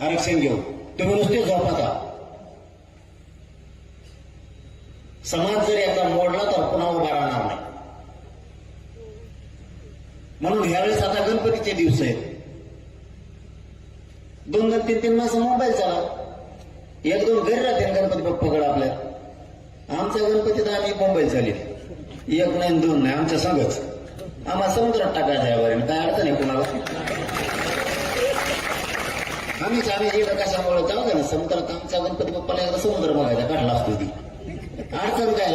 आरक्षण घेऊ तुम्ही नुसते झोपाचा समाज जर याचा मोडला तर पुन्हा उभा राहणार नाही. म्हणून ह्यावेळेस आता गणपतीचे दिवस आहेत. दोन दोन तीन तीन मास मोबाईल चाला एक दोन घरी राहते गणपती बाप्पाकडे आपल्या. आमच्या गणपतीत आम्ही मोबाईल झाली एक नाही दोन नाही आमच्या संघच आम्हाला समुद्रात टाकायचं यावर काय अडचण आहे कुणाला? आम्हीच आम्ही इकडं कशामुळे? जाऊ दे ना समुद्रात गणपती बाप्पाला एकदा समुद्र बघायचा काढला असतो ती अडचण काय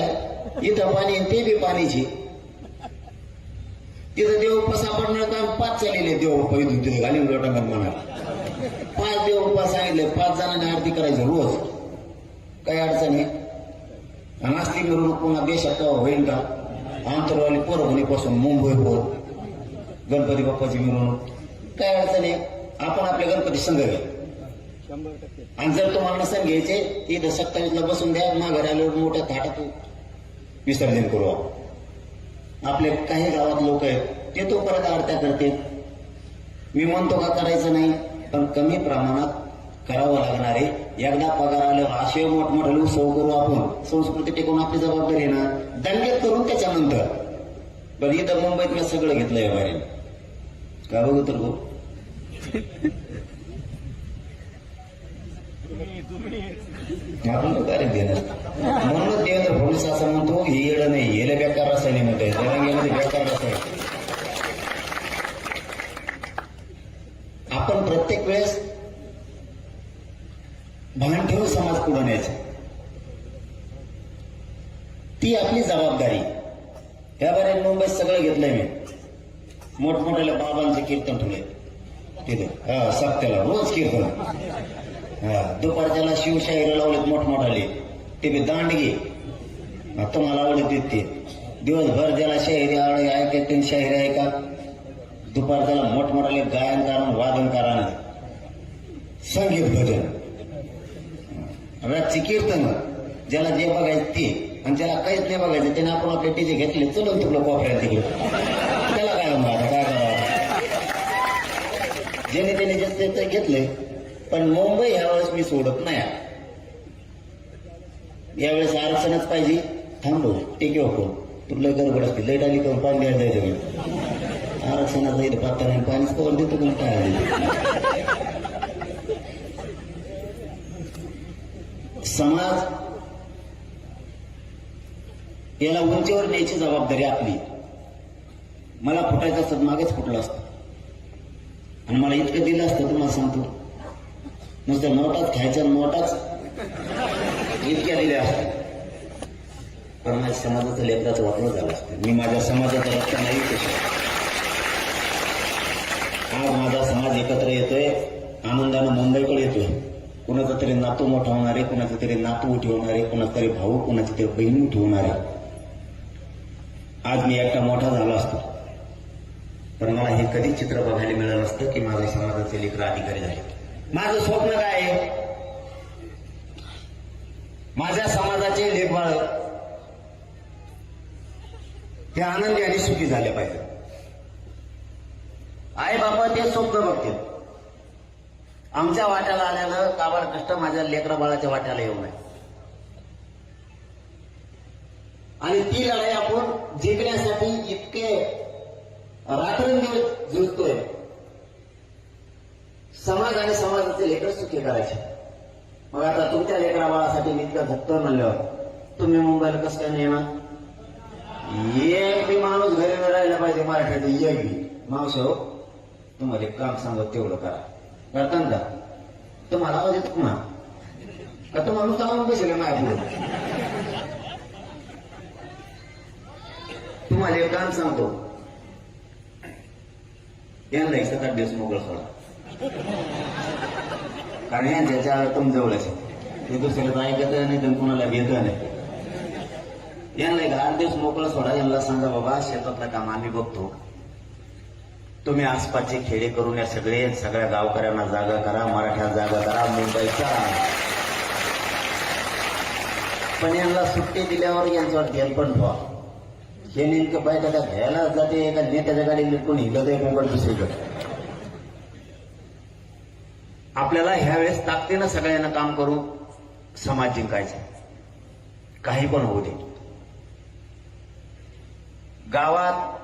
इथं पाणी ते बी पाणीची. तिथं देव सापडणार काम पाच चाललेले देव पैदू तिथे घालीन लोटांगण म्हणाला पाच देव उपास सांगितले पाच जणांनी आरती करायचं रोज. काय अडचण आहे? आणि असली मिरवणूक पुन्हा देशात तेव्हा होईल का? आंतरवाली परभणीपासून मुंबई पोर गणपती बाप्पाची मिरवणूक. काय अडचण आहे? आपण आपले गणपती संघ घ्या. आणि जर तुम्हाला नसन घ्यायचे इथं सत्तावीसला बसून द्या माघारी आल्यावर मोठ्या थाटात विसर्जन करू आपले काही गावात लोक आहेत ते तो परत आरत्या करते मी म्हणतो का करायचं नाही पण कमी प्रमाणात करावं लागणार आहे. एकदा पगार आल्यावर असे मोठमोठे उत्सव करू आपण. संस्कृती टिकवून आपली जबाबदारी आहे ना दंगेत करून त्याच्यानंतर. पण इथं मुंबईत मी सगळं घेतलंय बाहेर. का बघू तर भाऊ आपण तो देणार म्हणून देवेंद्र फडणवीस असं म्हणतो हे येडं नाही येलं बेकार रसायने म्हणतोय तेलंगणामध्ये बेकार रसायन आपण प्रत्येक वेळेस भान ठेवून समाज पुढे न्यायचा ती आपली जबाबदारी या बारे मुंबईत सगळं घेतलंय मी मोठमोठ्याला बाबांचे कीर्तन ठेवले तिथे हा सत्याला रोज कीर्तन दुपारच्याला शिवशाहीला लावलेत मोठमोठाले. ते बी दांडगे. तुम्हाला आवडत ते. दिवसभर ज्याला शाहिरी आवड ऐकायची शाहिरी ऐका दुपारच्याला मोठमोठाले गायन कारण वादन कारण. संगीत भजन. रातची कीर्तन. ज्याला जे बघायचं ते. आणि ज्याला काहीच नाही बघायचं त्याने आपण आपले टीजे घेतले चलून तिकडं कोपऱ्यात तिकडे. त्याला काय म्हणणार काय करावं? ज्याने त्याने जास्त ते- घेतलंय पण मुंबई यावेळेस मी सोडत नाही यावेळेस आरक्षणच पाहिजे. थांबलो टेके वापरून तुला गडबड असते लाइट आली का पाणी द्यायला जायचं मी आरक्षणाचा इथं पत्ता आणि पाणीच कवर देतो पण काय आले? समाज याला उंचीवर न्यायची जबाबदारी आपली. मला फुटायचं असतं मागेच फुटलं असतं. आणि मला इतकं दिलं असतं तुम्हाला सांगतो. नुसत्या नोटाच खायच्या नोटाच इतक्या दिल्या. असतात पण माझ्या समाजाचं लेकराचं वाटलं झालं असतं. मी माझ्या समाजाचं रक्षण नाही आज माझा समाज एकत्र येतोय आनंदानं मुंबईकडे येतोय. कुणाचा तरी नातू मोठा होणार आहे कुणाचा तरी नातू ठेवणार आहे कुणाचा तरी भाऊ कुणाची तरी बहीण ठेवणार आहे. आज मी एकटा मोठा झालो असतो. पण मला हे कधी चित्र बघायला मिळालं असतं की माझ्या समाजाचे लेकर अधिकारी झाले. माझं स्वप्न काय आहे? माझ्या समाजाचे लेखबाळ ते आनंदी आणि सुखी झाले पाहिजे. आई बाबा ते स्वप्न बघतील. आमच्या वाट्याला आल्यानं काबाड कष्ट माझ्या लेकरा बाळाच्या वाट्याला येऊ नये. आणि ती लढाई आपण जिंकण्यासाठी इतके रात्रंदिवस झुजतोय समाज आणि समाजाचे लेकर सुखी करायचे. मग आता तुमच्या लेकरा बाळासाठी मी इतकं झटतोय म्हणल्यावर तुम्ही मुंबईला कसं काय नाही येणार एक बी माणूस घरी न राहिला पाहिजे मराठीत एक बी मावश हो तुम्हाला एक काम सांगत तेवढं करा. करता ना तुम्हाला आवाज येतो पुन्हा. का तुम्हाला नुसतं आणून माझ्या पुढे? तुम्हाला एक काम सांगतो. यांना एक सात आठ दिवस मोकळ सोडा. कारण ज्याच्या तुम जवळच आहे. ते दुसऱ्याला ऐकत नाही तर कुणाला भेट नाही. यांना एक आठ दिवस मोकळं सोडा. यांना सांगा बाबा शेतातलं काम आम्ही बघतो. तुम्ही आसपासचे खेडे करून या सगळे सगळ्या गावकऱ्यांना जागा करा मराठ्या जागा करा मुंबईच्या पण यांना सुट्टी दिल्यावर यांच्यावर ध्यान पण ठेवा हे नेमकं बायका त्या घ्यायला जाते एका नेत्याच्या गाडी लिटून हिलत आहे मुंबई दुसरीकडे. आपल्याला ह्यावेळेस ताकदीनं सगळ्यांना काम करून समाज जिंकायचा काही पण होऊ दे. गावात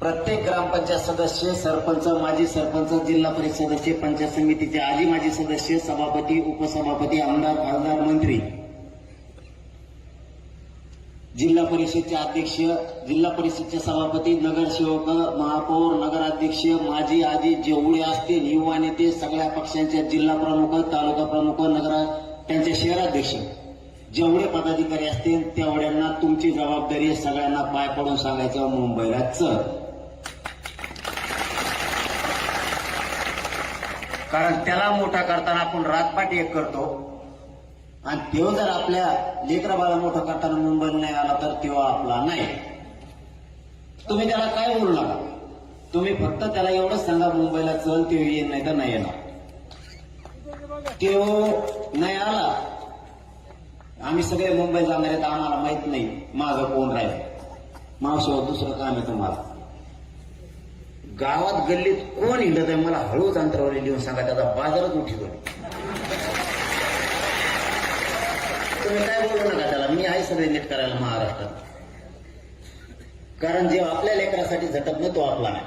प्रत्येक ग्रामपंचायत सदस्य सरपंच माजी सरपंच जिल्हा परिषद सदस्य पंचायत समितीचे आजी माजी सदस्य सभापती उपसभापती आमदार खासदार मंत्री जिल्हा परिषदचे अध्यक्ष जिल्हा परिषदचे सभापती नगरसेवक महापौर नगराध्यक्ष माजी आजी जेवढे असतील युवा नेते सगळ्या पक्षांच्या जिल्हा प्रमुख तालुका प्रमुख नगर त्यांचे शहराध्यक्ष जेवढे पदाधिकारी असतील तेवढ्यांना तुमची जबाबदारी सगळ्यांना पाय पडून सांगायचं मुंबईला चल कारण त्याला मोठा करताना आपण रातपाट एक करतो. आणि तेव्हा जर आपल्या लेकरा बाळा मोठं करताना मुंबईला नाही आला तर तेव्हा आपला नाही. तुम्ही त्याला काय बोलू नका तुम्ही फक्त त्याला एवढंच सांगा मुंबईला चल ते येईल नाही तर नाही येणार. तेव्हा नाही आला. आम्ही सगळे मुंबई जाणार आहेत आम्हाला माहीत नाही माझं कोण राहील. मावशीवर दुसरं काम आहे तुम्हाला. गावात गल्लीत कोण हिंडत आहे मला हळूच अंतरावर लिहून सांगा त्याचा बाजारच उठितो तुम्ही काय बोलू नका त्याला. मी आहे सगळे नीट करायला महाराष्ट्रात. कारण जे आपल्या लेकरासाठी झटत नाही तो आपला नाही.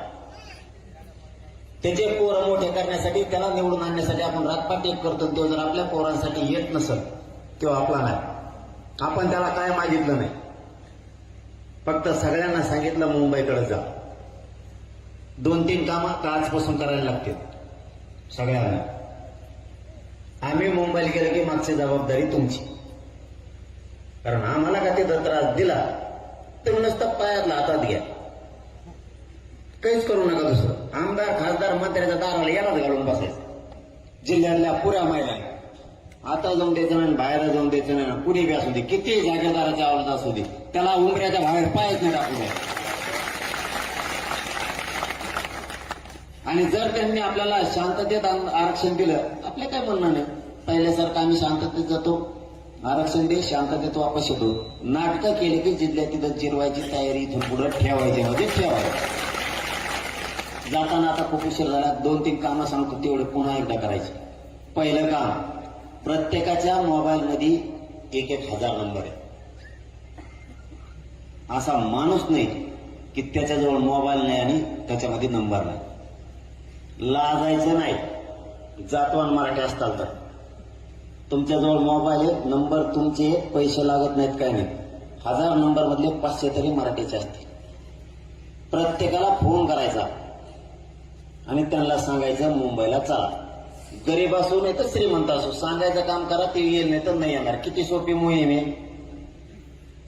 त्याचे पोरं मोठे करण्यासाठी त्याला निवडून आणण्यासाठी आपण रातपाट एक करतो तो जर आपल्या पोरांसाठी येत नसेल तो आपला नाही. आपण त्याला काय मागितलं नाही. फक्त सगळ्यांना सांगितलं मुंबईकडे जा. दोन तीन कामं आजपासून करायला लागतील. सगळ्यांना. आम्ही मुंबईला गेलो की मागची जबाबदारी तुमची. कारण आम्हाला का तिथं त्रास दिला? तर नुसतं पायातला हातात घ्या. काहीच करू नका दुसरं. आमदार खासदार मंत्र्याच्या दाराला यालाच घालून बसायचं जिल्ह्यातल्या पुऱ्या महिला. आता जाऊन द्यायचं नाही बाहेर जाऊन द्यायचं नाही. कुणी बी असू दे किती जागीरदाराच्या आवाज असू दे त्याला उमऱ्याच्या बाहेर पायच नाही टाकू द्या. आणि जर त्यांनी आपल्याला शांततेत आरक्षण दिलं आपलं काय म्हणणं नाही? पहिल्यासारखं आम्ही शांततेत जातो. आरक्षण दे शांततेत वापस येतो नाटकं केले की जिल्ह्यात तिथं जिरवायची तयारी इथून पुढे ठेवायची म्हणजे ठेवायची. जाताना आता खूप उशीर झाला दोन तीन कामं सांगतो तेवढे पुन्हा एकदा करायचे. पहिलं काम प्रत्येकाच्या मोबाईलमध्ये एक एक हजार नंबर आहे. असा माणूस नाही की त्याच्याजवळ मोबाईल नाही आणि त्याच्यामध्ये नंबर नाही. लाजायचं नाही. जातो मराठी असताल तर. तुमच्याजवळ मोबाईल आहेत नंबर तुमचे पैसे लागत नाहीत काय नाही हजार नंबर मधले पाचशे तरी मराठीचे असतील. प्रत्येकाला फोन करायचा आणि त्यांना सांगायचं मुंबईला चला. गरीब असो नाही तर श्रीमंत असो सांगायचं काम करा ते येईल नाही तर नाही येणार. किती सोपी मोहीम आहे.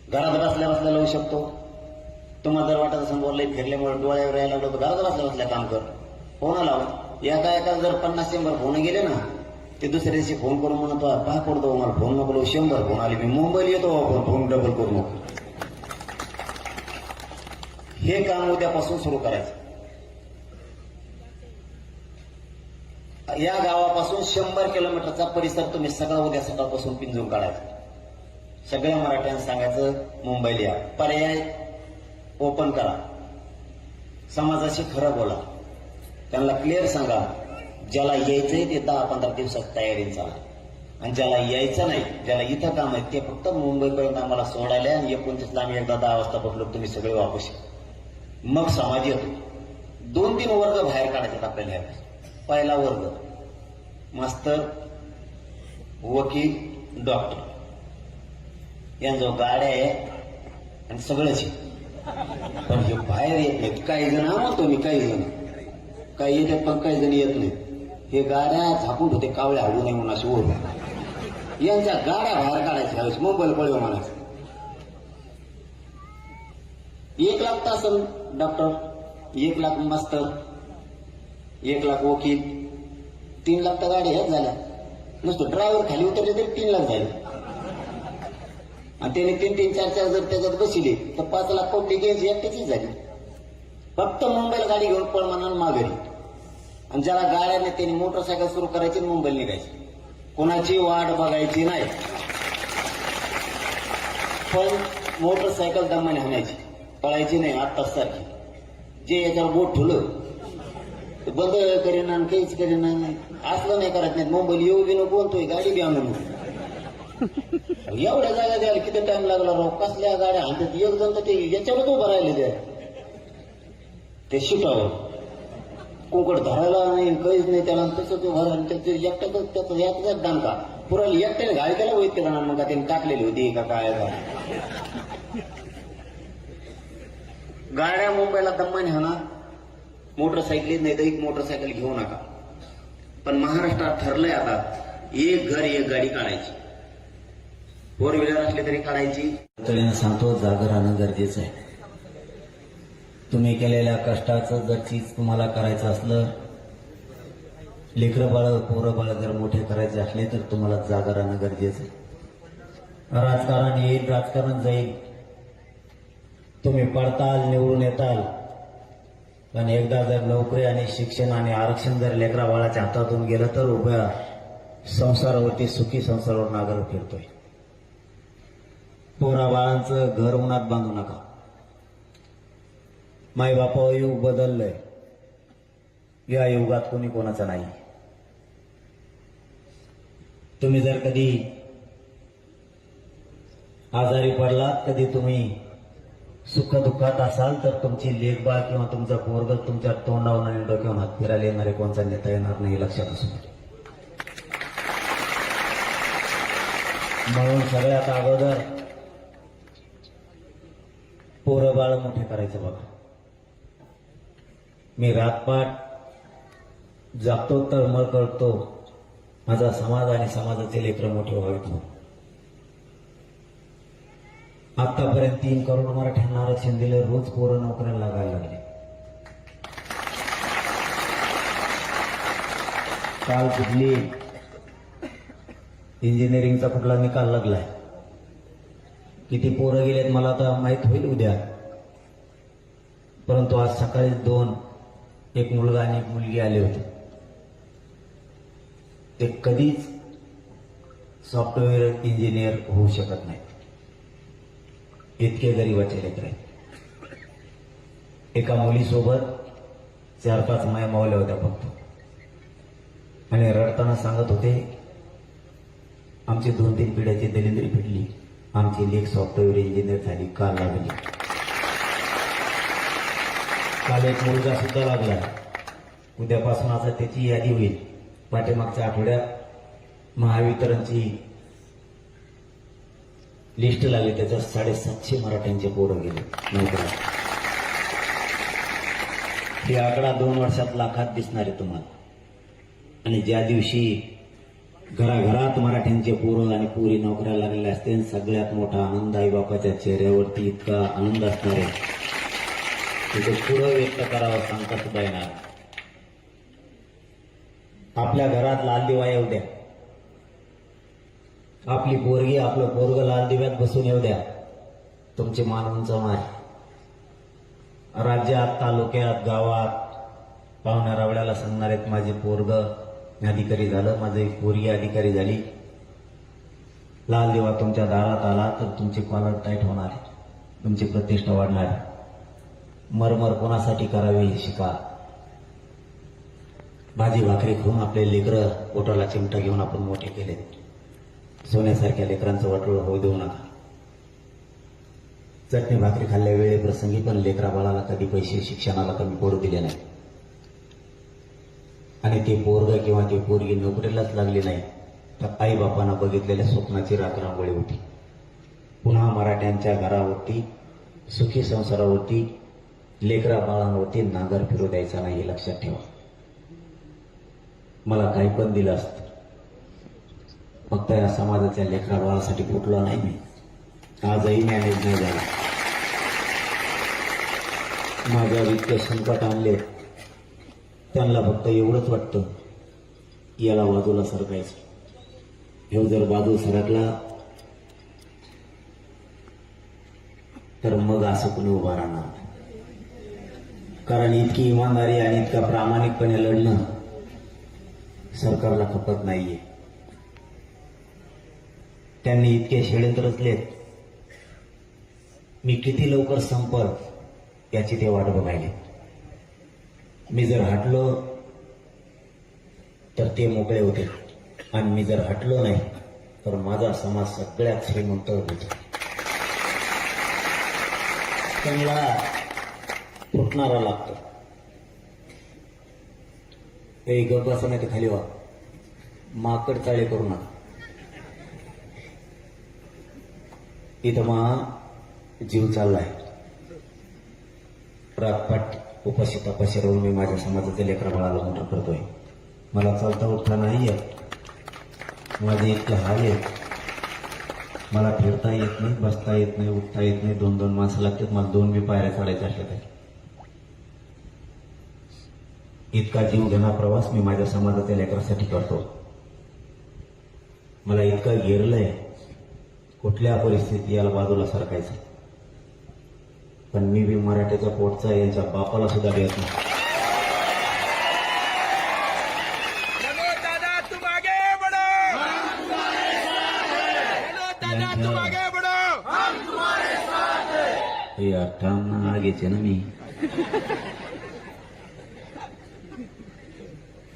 घरात बसल्या बसल्या लावू शकतो. तुम्हाला जर वाटत असं बोललंय फिरल्यामुळे डोळ्यावर यायला लागलो तर घरात बसल्या बसल्या काम कर. फोन लावून एका एका जर पन्नास शंभर फोन गेले ना ते दुसऱ्या दिवशी फोन करून म्हणतो पहा पडतो मला फोन नको शंभर फोन आले. मी मुंबईला येतो आपण फोन डबल करू नको. हे काम उद्यापासून सुरू करायचं. या गावापासून शंभर किलोमीटरचा परिसर तुम्ही सगळा उद्या सकाळपासून पिंजून काढायचा. सगळ्या मराठ्यांना सांगायचं मुंबईला या. पर्याय ओपन करा. समाजाशी खरं बोला. त्यांना क्लिअर सांगा. ज्याला यायचंय ते दहा पंधरा दिवसात तयारी चाला आणि ज्याला यायचं नाही ज्याला इथं काम आहे ते फक्त मुंबईपर्यंत आम्हाला सोडायला आणि एकोणतीसला आम्ही एकदा दहा वाजता पोहोचलो तुम्ही सगळे वापस मग समाज येतो. दोन तीन वर्ग बाहेर काढायचे आपल्याला ह्यावेळेस पहिला वर्ग. मास्तर वकील डॉक्टर. यांजवळ गाड्या आहे आणि सगळंच आहे. पण हे बाहेर येत नाहीत. काही जण म्हणतो मी काही जण. काही येतात पण काही जण येत नाहीत. हे गाड्या झाकून होते कावळे हाडू नये म्हणून अशी ओढ. यांच्या गाड्या बाहेर काढायच्या ह्यावेळेस मुंबईला पळव म्हणायचं. एक लाख तास डॉक्टर. एक लाख मास्तर एक लाख वकील. तीन लाख तर गाड्या ह्याच झाल्या. नुसतं ड्रायव्हर खाली उतरले तरी तीन लाख झाले. आणि त्याने तीन तीन चार चार जर त्याच्यात बसले तर पाच लाख कोटी घ्यायची एकट्याचीच झाली. फक्त मुंबईला गाडी घेऊन पळ म्हणून माघारी. आणि ज्याला गाड्या नाही त्यांनी मोटरसायकल सुरू करायची आणि मुंबईला निघायची. कोणाची वाट बघायची नाही. पण मोटरसायकल दमाने हाणायची. पळायची नाही आत्ताच सारखी जे याच्यावर बोट ठुलं बंद करेना आणि काहीच करेना असलं नाही करत नाही मुंबईला येऊ बी नको बोलतोय गाडी बी आणून एवढ्या जागा द्यायला किती टाइम लागला राव? कसल्या गाड्या आणतात? एक जण तर ते याच्यावरच उभं राहिले ते शिटावर. कोकड धरायला नाही काहीच नाही त्याला तसं ते भरा त्याचं एकट्याच त्याचं एकटाच दानका पुराला एकट्याने घाई केला वैद्य का मग त्याने टाकलेली होती का काय का गाड्या मुंबईला दम्मान ह्या ना मोटरसायकलीत नाही तर एक मोटरसायकल घेऊ नका. पण महाराष्ट्रात ठरलंय आता एक घर एक गाडी काढायची. फोर व्हीलर असली तरी काढायची. सांगतो जागर आणणं गरजेचं आहे. तुम्ही केलेल्या कष्टाचं जर चीज तुम्हाला करायचं असलं लेकरं बाळ पोरं बाळ जर मोठे करायचे असले तर तुम्हाला जागा राहणं गरजेचं आहे. राजकारण येईल राजकारण जाईल. तुम्ही पडताल निवडून येताल. पण एकदा जर नोकरी आणि शिक्षण आणि आरक्षण जर लेकरा बाळाच्या हातातून गेलं तर उभ्या संसारावरती सुखी संसारावर नागर फिरतोय. पोरा बाळांचं घर उन्हात बांधू नका. माई बापा युग बदललंय. या युगात कोणी कोणाचा नाही. तुम्ही जर कधी आजारी पडलात कधी तुम्ही सुख दुःखात असाल तर तुमची लेखबाळ किंवा तुमचा पोरग तुमच्या तोंडावर आणि डोक्यावर हात फिरायला येणारे कोणचा नेता येणार नाही हे लक्षात असू म्हणून सगळ्यात अगोदर पोरं बाळ मोठे करायचं बघा. मी रातपाट जागतो तळमळ करतो. माझा समाज आणि समाजाचे लेकर मोठे व्हावेत म्हणून. आतापर्यंत तीन करोड मराठ्यांना आरक्षण दिलं रोज पोरं नोकऱ्या लागायला लागले. काल कुठली इंजिनिअरिंगचा कुठला निकाल लागलाय? किती पोरं गेलेत मला आता माहीत होईल उद्या. परंतु आज सकाळी दोन एक मुलगा आणि एक मुलगी आले होते. ते कधीच सॉफ्टवेअर इंजिनियर होऊ शकत नाहीत. इतके गरीबाचे लेकर आहेत. एका मुलीसोबत चार पाच माया मावल्या होत्या फक्त. आणि रडताना सांगत होते आमची दोन तीन पिढ्याची दलिंद्री फिटली आमची लेख सॉफ्टवेअर इंजिनियर झाली का लागली? काल एक मुलगा सुद्धा लागला. उद्यापासून आता त्याची यादी होईल. पाठीमागच्या आठवड्यात महावितरणची लिस्ट लागली. त्याच्यात साडेसातशे मराठ्यांचे पोरं गेले. नोकऱ्या हे आकडा दोन वर्षात लाखात दिसणार आहे तुम्हाला. आणि ज्या दिवशी घराघरात मराठ्यांचे पोरं आणि पुरी नोकऱ्या लागलेल्या असते सगळ्यात मोठा आनंद आई बापाच्या चेहऱ्यावरती इतका आनंद असणार आहे तिथे पुढं व्यक्त करावं सांगता सुद्धा येणार आपल्या घरात लाल दिवा येऊ द्या. आपली पोरगी आपलं पोरग लाल दिव्यात बसून येऊ द्या. तुमची मान उंचावणार राज्यात तालुक्यात गावात पाहुण्या रावड्याला सांगणार आहेत माझे पोरग अधिकारी झालं माझं पोरगी अधिकारी झाली. लाल दिवा तुमच्या दारात आला तर तुमची कॉलर टाईट होणार आहे. तुमची प्रतिष्ठा वाढणार आहे. मरमर कोणासाठी करावी हे शिका. भाजी भाकरी खाऊन आपले लेकरं पोटाला चिमटा घेऊन आपण मोठे केले सोन्यासारख्या लेकरांचं वाटोळ होऊ देऊ नका. चटणी भाकरी खाल्ल्या वेळे प्रसंगी पण लेकरा बाळाला कधी पैसे शिक्षणाला कमी पडू दिले नाही आणि ते पोरग किंवा ती पोरगी नोकरीलाच लागली नाही तर आई बापांना बघितलेल्या स्वप्नाची रात्रांगोळी होती पुन्हा मराठ्यांच्या घरावरती सुखी संसारावरती लेकरा बाळांवरती नांगर फिरू द्यायचा नाही हे लक्षात ठेवा. मला काही पण दिलं असतं. फक्त या समाजाच्या लेकरा बाळासाठी फुटलो नाही मी. आजही मॅनेज नाही झाला. माझ्या इतके संकट आणले. त्यांना फक्त एवढंच वाटतं. याला बाजूला सरकायचं. हे जर बाजू सरकला तर मग असं कोणी उभा राहणार नाही. कारण इतकी इमानदारी आणि इतका प्रामाणिकपणे लढणं सरकारला खपत नाहीये. त्यांनी इतके षडयंत्र रचलेत मी किती लवकर संपल याची ते वाट बघायले. मी जर हटलो तर ते मोकळे होते. आणि मी जर हटलो नाही तर माझा समाज सगळ्यात श्रीमंत होतो त्यांना फुटणारा लागतो. ते गप असं नाही तर खाली वा. माकड चाळे करू नका. इथं मा जीव चाललाय. रातपाट उपाशी तपाशी राहून मी माझ्या समाजाचे लेकरा बाळाला मोठं करतोय. मला चालता उठता नाही येत. माझे इतके हाल आहेत मला फिरता येत नाही बसता येत नाही उठता येत नाही. दोन दोन माणसं लागतात. मला दोन बी पायऱ्या चढायच्या असल्या तरी इतका जीव घेणा प्रवास मी माझ्या समाजाच्या लेकरासाठी करतो. मला इतकं घेरलंय कुठल्या परिस्थितीत याला बाजूला सरकायचं. पण मी बी मराठीचा पोटचा यांच्या बापाला सुद्धा देत नाही. हे अठ्ठावन्न आगेचे ना मी.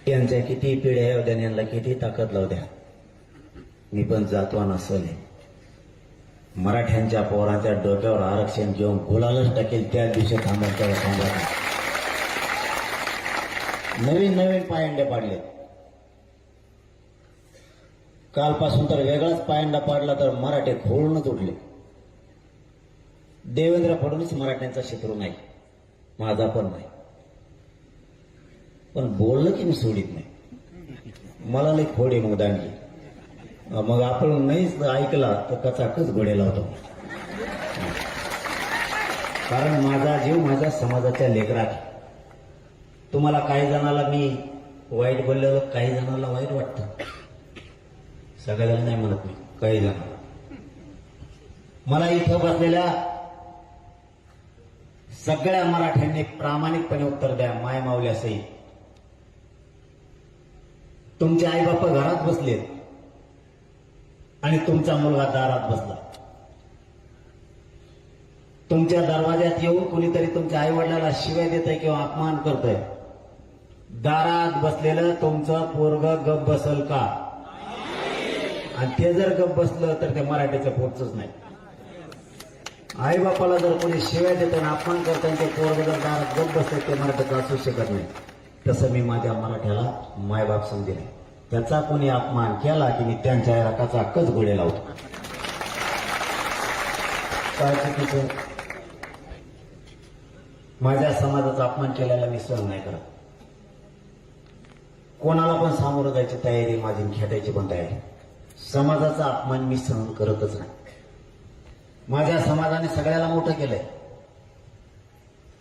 त्यांच्या किती पिढ्या येऊ द्या यांना किती ताकद लावू द्या. मी पण जातो नसले मराठ्यांच्या पोरांच्या डोक्यावर आरक्षण घेऊन गुलालच टाकेल त्या दिवशी थांबायच्या थांबा नवीन नवीन पायंडे पाडले. कालपासून तर वेगळाच पायंडा पाडला तर मराठे खोळूनच उठले. देवेंद्र फडणवीस मराठ्यांचा शत्रू नाही. माझा पण नाही. पण बोललं की मी सोडित नाही. मला लई खोडे मग दांडगी. मग आपण नाहीच ऐकला तर कचाकच घोडे लावतो. कारण माझा जीव माझ्या समाजाच्या लेकरात तुम्हाला काही जणाला मी वाईट बोललेलं काही जणाला वाईट वाटतं. सगळ्याला नाही म्हणत मी काही जणांना मला इथं बसलेल्या सगळ्या मराठ्यांनी प्रामाणिकपणे उत्तर द्या माय माऊली असंही तुमचे आई बाप घरात बसलेत. आणि तुमचा मुलगा दारात बसला. तुमच्या दरवाज्यात येऊन कोणीतरी तुमच्या आई वडिलाला शिवाय देत किंवा अपमान करतय. दारात बसलेलं तुमचं पोरग गप बसल का? आणि ते जर गप बसलं तर ते मराठीचं पोटच नाही. आई बापाला जर कोणी शिवाय देत अपमान करत ते पोरग जर दारात गप बसले ते मराठीचं असू शकत नाही. तसं मी माझ्या मराठ्याला मायबाप समजेल त्याचा कोणी अपमान केला की मी त्यांच्या रकाचा कच गोळे लावतो? काय चुकीचं माझ्या समाजाचा अपमान केलेला मी सहन नाही करत. कोणाला पण सामोरं जायची तयारी माझी खेटायची पण तयारी. समाजाचा अपमान मी सहन करतच नाही. माझ्या समाजाने सगळ्याला मोठं केलंय.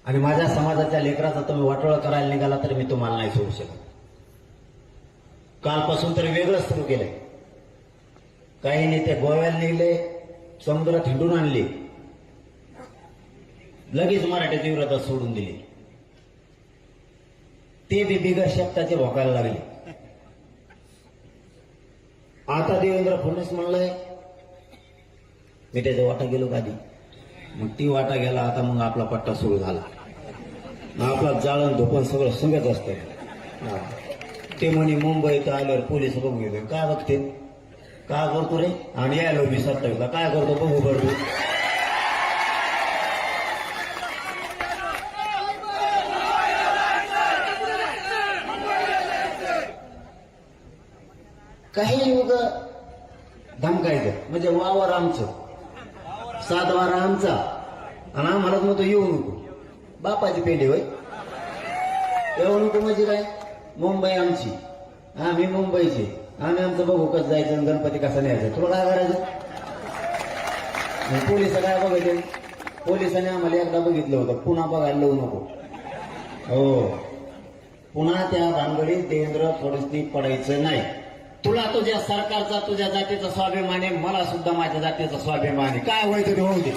आणि माझ्या समाजाच्या लेकराचा तुम्ही वाटोळा करायला निघाला तर मी तुम्हाला नाही सोडू शकत. कालपासून तर वेगळंच सुरू केलंय. काही नेते गोव्याला निघले समुद्रात हिंडून आणले. लगेच मराठी तीव्रता सोडून दिली. ते बी बिगर शब्दाचे भोकायला लागले. आता देवेंद्र फडणवीस म्हणलंय मी त्याच्या वाटा गेलो गादी. मग ती वाटा गेला आता मग आपला पट्टा सुरू झाला. आपला जाळण धोपण सगळं संगत असतं ते म्हणे मुंबईत आल्यावर पोलीस बघू येते काय बघते? काय करतो रे? आणि यायला मी सत्तावीसला. काय करतो बघू करतो काही युग धमकायचं. म्हणजे वावर आमचं. सातवारा आमचा. आणि आम्हालाच म्हणतो येऊ नको. बापाची पेंडी होय? एवढं नको म्हणजे काय? मुंबई आमची. आम्ही मुंबईचे. आम्ही आमचं बघू कसं जायचं आणि गणपती कसा न्यायचा. तुला काय करायचं? पोलीस काय बघायचे? पोलिसांनी आम्हाला एकदा बघितलं होतं. पुन्हा बघायला लावू नको. हो. पुन्हा त्या भानगडीत देवेंद्र फडणवीस पडायचं नाही. तुला तुझ्या सरकारचा तुझ्या जातीचा स्वाभिमान आहे. मला सुद्धा माझ्या जातीचा स्वाभिमान आहे. काय व्हायचं ते होऊ दे.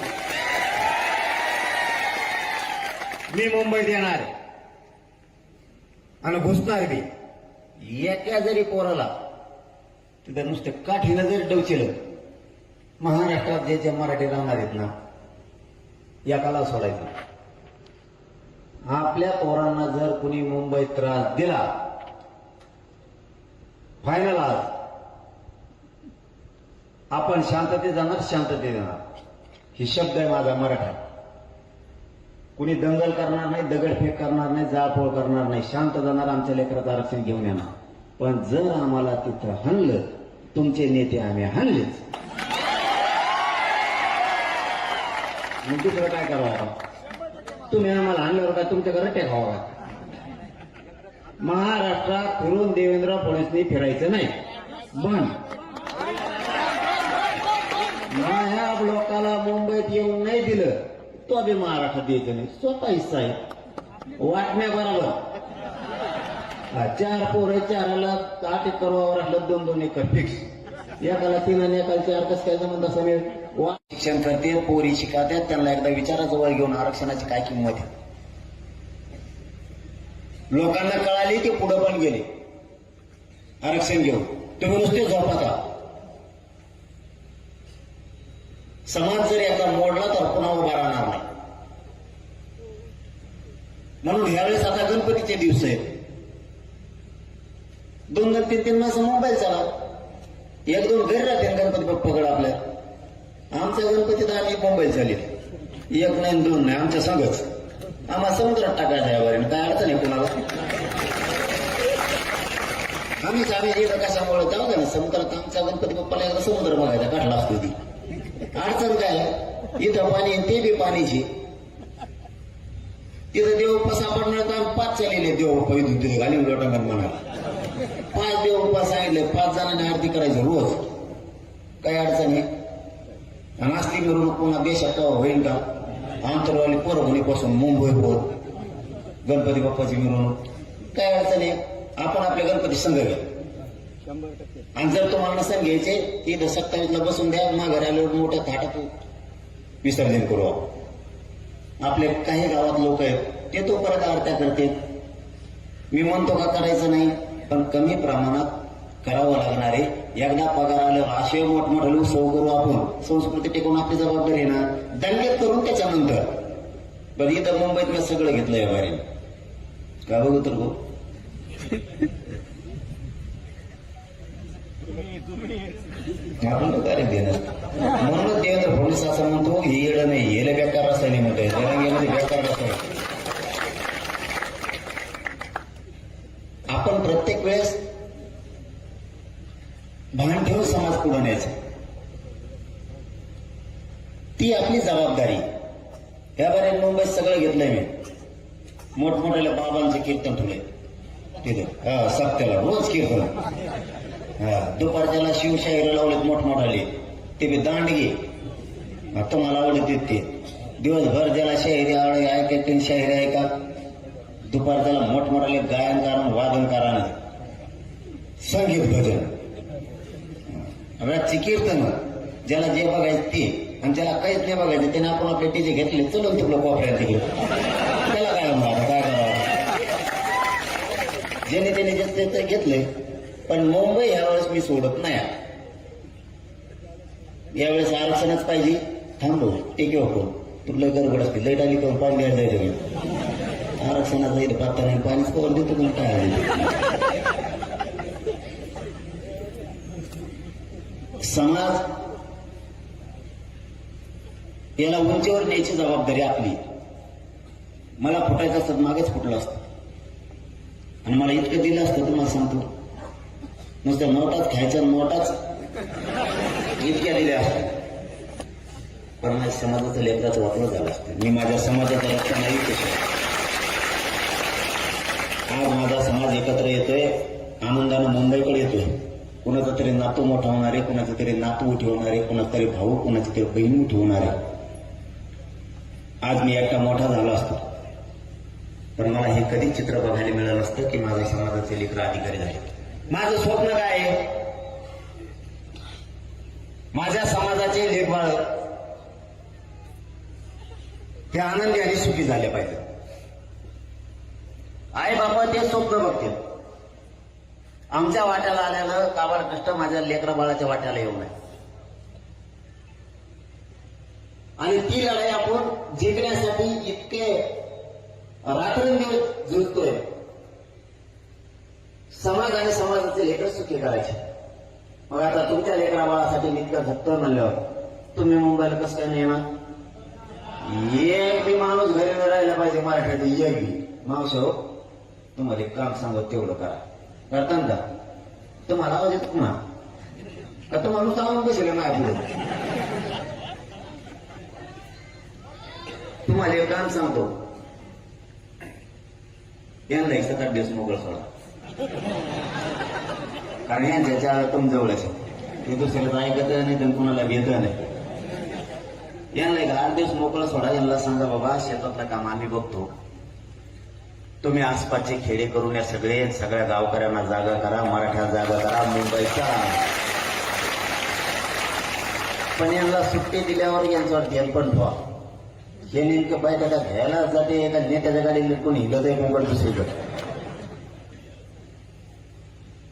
मी मुंबईत येणार आहे. आणि घुसणार बी. एका जरी पोराला तिथं नुसतं काठीनं जरी डवचिलं महाराष्ट्रात जे जे मराठी राहणार आहेत ना एकाला सोडायचं. आपल्या पोरांना जर कुणी मुंबईत त्रास दिला फायनल आज आपण शांततेत जाणार शांतते जाणार ही शब्द आहे माझा मराठा. कुणी दंगल करणार नाही दगडफेक करणार नाही जाळपोळ करणार नाही. शांत जाणार आमच्या लेकरात आरक्षण घेऊन येणार. पण जर आम्हाला तिथं हणलं तुमचे नेते आम्ही हणलेच. मग दुसरं काय करावं आता? तुम्ही आम्हाला आणल्यावर काय तुमच्या घरात टेकावं का? महाराष्ट्रात फिरून देवेंद्र फडणवीसनी फिरायचं नाही. पण ह्या लोकाला मुंबईत येऊन नाही दिलं. तो बी महाराष्ट्रात द्यायचं नाही. स्वतः हिस्सा आहे वाटण्या बरोबर. चार पोरं चाराला आठ एकर वावर असलं दोन दोन एकर फिक्स एकाला तीन आणि एकाला चार कस काय जमत असं मी शिक्षण करते पोरी शिकात्यात त्यांना एकदा विचाराजवळ घेऊन आरक्षणाची काय किंमत आहे? लोकांना कळाली ते पुढे पण गेले. आरक्षण घेऊन. तुम्ही नुसते झोपाता समाज जर याचा मोडला तर पुन्हा उभा राहणार नाही. म्हणून ह्यावेळेस आता गणपतीचे दिवस आहेत. दोन दोन तीन तीन मास मोबाईल चाला एक दोन घरी राहते गणपती बाप्पाकडे आपल्या. आमच्या गणपतीत आम्ही मोबाईल झाली एक नाही दोन नाही आमच्या संघच आम्हाला समुद्रात टाकायचा यावर काय अडचण आहे कुणाला? आम्हीच आम्ही इथं कशामुळे? जाऊ ना समुद्रात आमच्या गणपती बाप्पाला एकदा समुद्र बघायचा काढला असतो ती. अडचण काय इथं पाणी ते बी पाणीची. तिथं देवप्पा सापडणार तर पाच चालले देवप्पा इथून तिथे घालून लोटांगण म्हणाला. पाच देवप्पा सांगितले पाच जणांनी आरती करायची रोज. काही अडचण आहे आणि असली मिरवणूक पुन्हा देशात केव्हा होईल का? आंतरवाली परभणीपासून मुंबई होत. गणपती बाप्पाची मिरवणूक. काय अडचण आहे आपण आपले गणपती संघ घ्या आणि जर तुम्हाला नसेल घ्यायचे इथं सत्तावीसला बसून द्या माघारी आल्यावर मोठ्या थाटात विसर्जन करू. आपले काही गावात लोक आहेत ते तो परत आरत्या करते मी म्हणतो का करायचं नाही पण कमी प्रमाणात करावं लागणार आहे. एकदा पगार आलं असे मोठमोठे उत्सव करू आपण. संस्कृती टिकून आपली जबाबदारी ना दंगेत करून त्याच्यानंतर. पण इथं मुंबईत मी सगळं घेतलंय बाहेर का बघू तर गो आपण काय देवेंद्र फडणवीस असं म्हणतो हे येडं नाही येलं बेकार रसायने म्हणतोय जरंगीमध्ये बेकार रसायन आपण प्रत्येक वेळेस भान ठेवून समाज पुढे न्यायचा. ती आपली जबाबदारी या बारे मुंबईत सगळं घेतलंय मी. मोठमोठ्या बाबांचे कीर्तन ठेवले. तिथे. हा रोज कीर्तन. दुपारच्याला शिवशाहीर लावलेत मोठमोठाले ते बी दांडगे. हा, तुम्हाला आवडते ते. दिवसभर ज्याला शाहिरी आवड ऐकायचे शाहिरी ऐका. दुपारच्याला मोठमोठाले गायन कारण वादन कारण संगीत भजन. रातची कीर्तन. ज्याला जे बघायचं ते. आणि ज्याला काहीच नाही बघायचं त्याने आपण आपले टीचे घेतले चलून तिकडं कोपऱ्यात तिकडे त्याला काय म्हणणार काय करावं? ज्याने त्याने घेतले पण मुंबई ह्यावेळेस मी सोडत नाही यावेळेस आरक्षणच पाहिजे. थांबलो टेके होतो तुला गडबड असते. लईट आली करून पाणी द्यायला जायचं आरक्षणाचा इथं पाहता नाही. पाणीच करून देतो पण काय आले समाज याला उंचीवर न्यायची जबाबदारी आपली. मला फुटायचं असतं मागेच फुटलं असतं. आणि मला इतकं दिलं असतं तुम्हाला सांगतो. नुसतं नोटाच खायच्या नोटाच इतक्या दिल्या. पण माझ्या समाजाचं लेकराचं वापर झालं असतं. मी माझ्या समाजाचं लक्ष नाही आज माझा समाज एकत्र येतोय आनंदानं मुंबईकडे येतोय. कुणाचा तरी नातू मोठा होणार आहे कुणाचा तरी नातू उठी होणार आहे कुणाचा तरी भाऊ कुणाची तरी बहीण उठी होणार आहे. आज मी एकटा मोठा झालो असतो. पण मला हे कधीच चित्र बघायला मिळालं असतं की माझ्या समाजाचे लेकर अधिकारी झाले. माझं स्वप्न काय? आहे माझ्या समाजाचे लेखबाळ हे आनंदी आणि सुखी झाले पाहिजे. आई बाबा ते स्वप्न बघतील. आमच्या वाट्याला आल्यानं काबाड कष्ट माझ्या लेकरा बाळाच्या वाट्याला येऊ नये. आणि ती लढाई आपण जिंकण्यासाठी इतके रात्रंदिवस झुजतोय समाज आणि समाजाचे लेकर सुखी करायचे. मग आता तुमच्या लेकरा बाळासाठी मी इतकं धक्क म्हणल्यावर तुम्ही मुंबईला कसं काय नाही येणार? एक बी माणूस घरी न राहिला पाहिजे मराठीत एक बी. मावस हो तुम्हाला एक काम सांगत तेवढं करा. करता का तुम्हाला आवाज येतो ना का तुम्हाला सांगून बसेल माझ्या तुम्हाला एक काम सांगतो. यांना एक सात आठ दिवस मोकळ सोडा. कारण यांच्या तुम जवळच ते दुसऱ्याला ऐकत नाही तर कुणाला घेत नाही. यांना एक आठ दिवस मोकळा सोडा यांना सांगा बाबा शेतातलं काम आम्ही बघतो. तुम्ही आसपासचे खेडे करून या सगळे सगळ्या गावकऱ्यांना जागा करा मराठा जागा करा मुंबईच्या पण यांना सुट्टी दिल्यावर यांच्यावर ध्यान पण ठेवा. हे नेमकं बायका घ्यायला जाते एका नेत्याच्या गाडी लिटून हिंडत आहे मुंबई दुसरीकडे.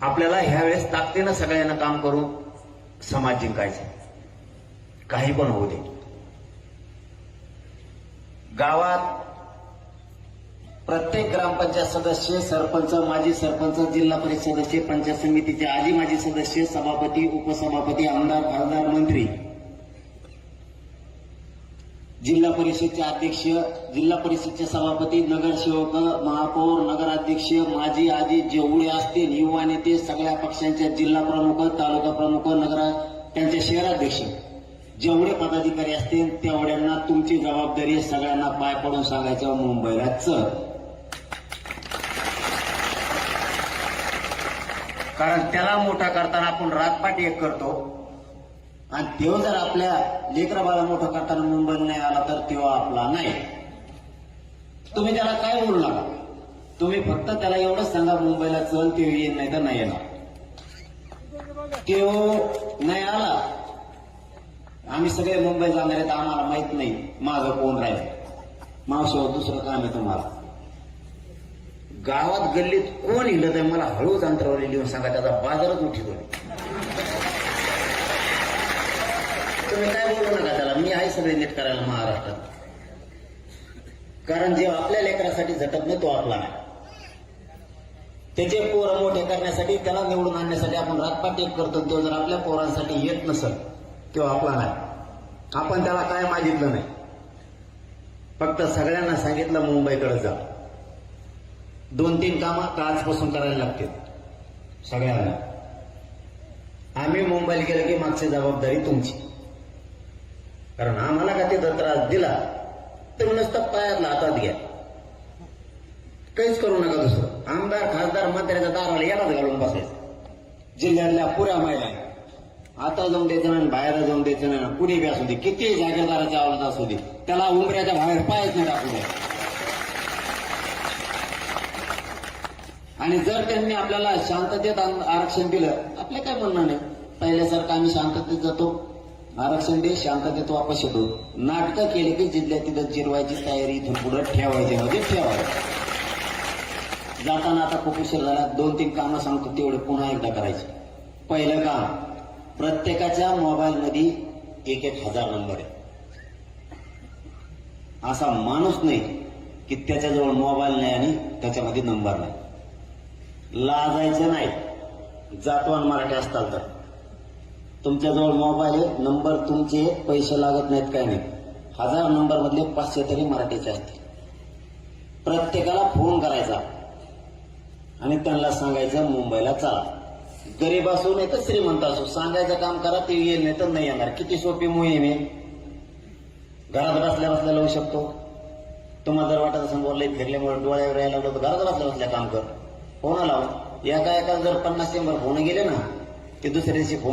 आपल्याला ह्या वेळेस ताकदीनं सगळ्यांना काम करून समाज जिंकायचं काही पण होऊ दे. गावात प्रत्येक ग्रामपंचायत सदस्य सरपंच माजी सरपंच जिल्हा परिषद सदस्य पंचायत समितीचे आजी माजी सदस्य सभापती उपसभापती आमदार खासदार मंत्री जिल्हा परिषदचे अध्यक्ष जिल्हा परिषदचे सभापती नगरसेवक महापौर नगराध्यक्ष माजी आजी जेवढे असतील युवा नेते सगळ्या पक्षांच्या जिल्हा प्रमुख तालुका प्रमुख नगर त्यांचे शहराध्यक्ष जेवढे पदाधिकारी असतील तेवढ्यांना तुमची जबाबदारी सगळ्यांना पाय पडून सांगायचं मुंबईला चल कारण त्याला मोठा करताना आपण रातपाट एक करतो. आणि तेव्हा जर आपल्या लेकरा बाळा मोठं करताना मुंबईला नाही आला तर तेव्हा आपला नाही. तुम्ही त्याला काय बोलू तुम्ही फक्त त्याला एवढंच सांगा मुंबईला चल ते येईल नाही तर नाही येणार. तो नाही आला. आम्ही सगळे मुंबई जाणार आहेत आम्हाला माहीत नाही माझं कोण राहील. मावसं दुसरं काम आहे तुम्हाला. गावात गल्लीत कोण हिंडत आहे मला हळूच अंतरावर लिहून सांगा त्याचा बाजारच उठितो तुम्ही काय बोलू नका त्याला. मी आहे सगळे नीट करायला महाराष्ट्रात. कारण जे आपल्या लेकरासाठी झटत नाही तो आपला नाही. त्याचे पोरं मोठे करण्यासाठी त्याला निवडून आणण्यासाठी आपण रातपाट एक करतो तो जर आपल्या पोरांसाठी येत नसेल तो आपला नाही. आपण त्याला काय मागितलं नाही. फक्त सगळ्यांना सांगितलं मुंबईकडे जा. दोन तीन कामं का आजपासून करायला लागतील. सगळ्यांना. आम्ही मुंबईला गेलं की मागची जबाबदारी तुमची. कारण आम्हाला का तिथं त्रास दिला? तर नुसतं पायातला हातात घ्या. काहीच करू नका दुसरं. आमदार खासदार मंत्र्याच्या दाराला यालाच घालून बसायचं. जिल्ह्यातल्या पुऱ्या महिला आता जाऊन द्यायचं नाही बाहेर जाऊन द्यायचं नाही कुणी बी असू दे किती जागीरदाराच्या आवाज असू दे त्याला उमऱ्याच्या बाहेर पायच नाही टाकू द्या. आणि जर त्यांनी आपल्याला शांततेत आरक्षण दिलं आपलं काय म्हणणं नाही? पहिल्यासारखं आम्ही शांततेत जातो. आरक्षण दे शांततेत वापस येतो. नाटकं केले की जिल्ह्यातील जिरवायची तयारी इथून पुढे ठेवायची म्हणजे ठेवायची. जाताना आता खूप उशीर झाला. दोन तीन कामं सांगतो तेवढे पुन्हा एकदा करायचे. पहिलं काम प्रत्येकाच्या मोबाईलमध्ये एक एक हजार नंबर आहे. असा माणूस नाही की त्याच्याजवळ मोबाईल नाही आणि त्याच्यामध्ये नंबर नाही. लाजायचं नाही. जातवान मराठी असताल तर. तुमच्याजवळ मोबाईल आहे नंबर तुमचे पैसे लागत नाहीत काय नाही. हजार नंबर मधले पाचशे तरी मराठीचे असतील. प्रत्येकाला फोन करायचा आणि त्यांना सांगायचं मुंबईला चला. गरीब असो नाही तर श्रीमंत असो. सांगायचं काम करा ते येईल नाही तर नाही येणार. किती सोपी मोहीम आहे. घरात बसल्या बसल्या लावू शकतो. तुम्हाला जर वाटत असं बोलले फिरल्यामुळे डोळ्यावर यायला लागलो तर घरात बसल्या बसल्या काम कर. फोन लाव. एका एका जर पन्नास शंभर फोन गेले ना ते दुसऱ्या दिवशी फोन